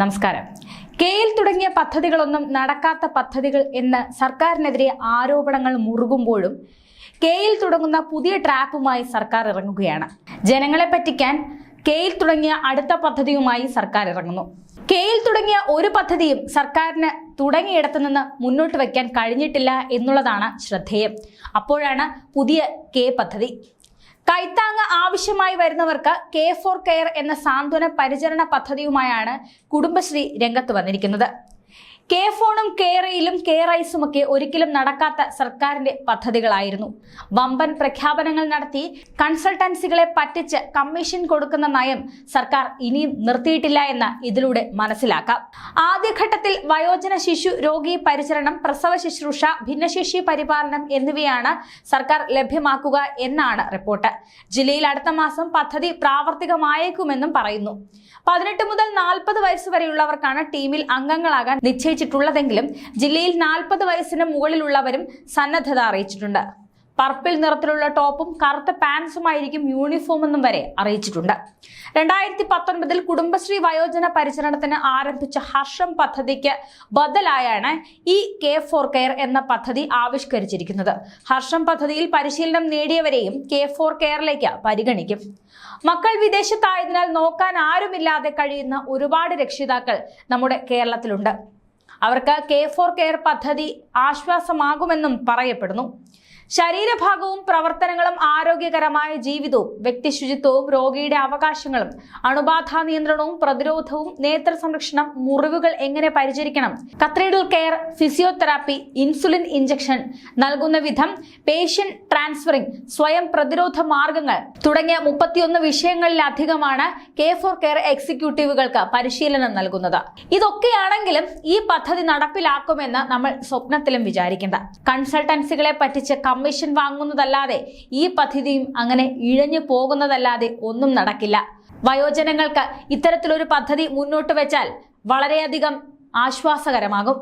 നമസ്കാരം. കെയിൽ തുടങ്ങിയ പദ്ധതികളൊന്നും നടക്കാത്ത പദ്ധതികൾ എന്ന് സർക്കാരിനെതിരെ ആരോപണങ്ങൾ മുറുകുമ്പോഴും കെയിൽ തുടങ്ങുന്ന പുതിയ ട്രാപ്പുമായി സർക്കാർ ഇറങ്ങുകയാണ്. ജനങ്ങളെ പറ്റിക്കാൻ കെയിൽ തുടങ്ങിയ അടുത്ത പദ്ധതിയുമായി സർക്കാർ ഇറങ്ങുന്നു. കെയിൽ തുടങ്ങിയ ഒരു പദ്ധതിയും സർക്കാരിന് തുടങ്ങിയിടത്തു നിന്ന് മുന്നോട്ട് വയ്ക്കാൻ കഴിഞ്ഞിട്ടില്ല എന്നുള്ളതാണ് ശ്രദ്ധേയം. അപ്പോഴാണ് പുതിയ കെ പദ്ധതി. കൈത്താങ് ആവശ്യമായി വരുന്നവർക്ക് കെ ഫോർ കെയർ എന്ന സാന്ത്വന പരിചരണ പദ്ധതിയുമായാണ് കുടുംബശ്രീ രംഗത്ത് വന്നിരിക്കുന്നത്. കെ ഫോണും കെ റെയിലും കെ റൈസും ഒക്കെ ഒരിക്കലും നടക്കാത്ത സർക്കാരിന്റെ പദ്ധതികളായിരുന്നു. വമ്പൻ പ്രഖ്യാപനങ്ങൾ നടത്തി കൺസൾട്ടൻസികളെ പറ്റിച്ച് കമ്മീഷൻ കൊടുക്കുന്ന നയം സർക്കാർ ഇനിയും നിർത്തിയിട്ടില്ല എന്ന് ഇതിലൂടെ മനസ്സിലാക്കാം. ആദ്യഘട്ടത്തിൽ വയോജന ശിശു രോഗി പരിചരണം പ്രസവ ശുശ്രൂഷ ഭിന്നശേഷി പരിപാലനം എന്നിവയാണ് സർക്കാർ ലഭ്യമാക്കുക എന്നാണ് റിപ്പോർട്ട്. ജില്ലയിൽ അടുത്ത മാസം പദ്ധതി പ്രാവർത്തികമായേക്കുമെന്നും പറയുന്നു. പതിനെട്ട് മുതൽ നാൽപ്പത് വയസ്സ് വരെയുള്ളവർക്കാണ് ടീമിൽ അംഗങ്ങളാകാൻ നിശ്ചയിച്ചിട്ടുള്ളതെങ്കിലും ജില്ലയിൽ നാൽപ്പത് വയസ്സിന് മുകളിലുള്ളവരും സന്നദ്ധത അറിയിച്ചിട്ടുണ്ട്. പർപ്പിൾ നിറത്തിലുള്ള ടോപ്പും കറുത്ത പാൻസുമായിരിക്കും യൂണിഫോം എന്നും വരെ അറിയിച്ചിട്ടുണ്ട്. രണ്ടായിരത്തി പത്തൊൻപതിൽ കുടുംബശ്രീ വയോജന പരിചരണത്തിന് ആരംഭിച്ച ഹർഷം പദ്ധതിക്ക് ബദലായാണ് ഈ കെ ഫോർ കെയർ എന്ന പദ്ധതി ആവിഷ്കരിച്ചിരിക്കുന്നത്. ഹർഷം പദ്ധതിയിൽ പരിശീലനം നേടിയവരെയും കെ ഫോർ കെയറിലേക്ക് പരിഗണിക്കും. മക്കൾ വിദേശത്തായതിനാൽ നോക്കാൻ ആരുമില്ലാതെ കഴിയുന്ന ഒരുപാട് രക്ഷിതാക്കൾ നമ്മുടെ കേരളത്തിലുണ്ട്. അവർക്ക് കെ ഫോർ കെയർ പദ്ധതി ആശ്വാസമാകുമെന്നും പറയപ്പെടുന്നു. ശരീരഭാഗവും പ്രവർത്തനങ്ങളും ആരോഗ്യകരമായ ജീവിതവും വ്യക്തി ശുചിത്വവും രോഗിയുടെ അവകാശങ്ങളും അണുബാധ നിയന്ത്രണവും പ്രതിരോധവും നേത്ര സംരക്ഷണം മുറിവുകൾ എങ്ങനെ പരിചരിക്കണം? Catheter care physiotherapy insulin injection നൽകുന്ന വിധം പേഷ്യൻ ട്രാൻസ്ഫറിംഗ് സ്വയം പ്രതിരോധ മാർഗങ്ങൾ തുടങ്ങിയ മുപ്പത്തിയൊന്ന് വിഷയങ്ങളിലധികമാണ് കെ ഫോർ കെയർ എക്സിക്യൂട്ടീവുകൾക്ക് പരിശീലനം നൽകുന്നത്. ഇതൊക്കെയാണെങ്കിലും ഈ പദ്ധതി നടപ്പിലാക്കുമെന്ന് നമ്മൾ സ്വപ്നത്തിലും വിചാരിക്കേണ്ട. കൺസൾട്ടൻസികളെ പറ്റിച്ച് കമ്മീഷൻ വാങ്ങുന്നതല്ലാതെ ഈ പദ്ധതിയും അങ്ങനെ ഇഴഞ്ഞു പോകുന്നതല്ലാതെ ഒന്നും നടക്കില്ല. വയോജനങ്ങൾക്ക് ഇത്തരത്തിലൊരു പദ്ധതി മുന്നോട്ട് വെച്ചാൽ വളരെയധികം ആശ്വാസകരമാകും.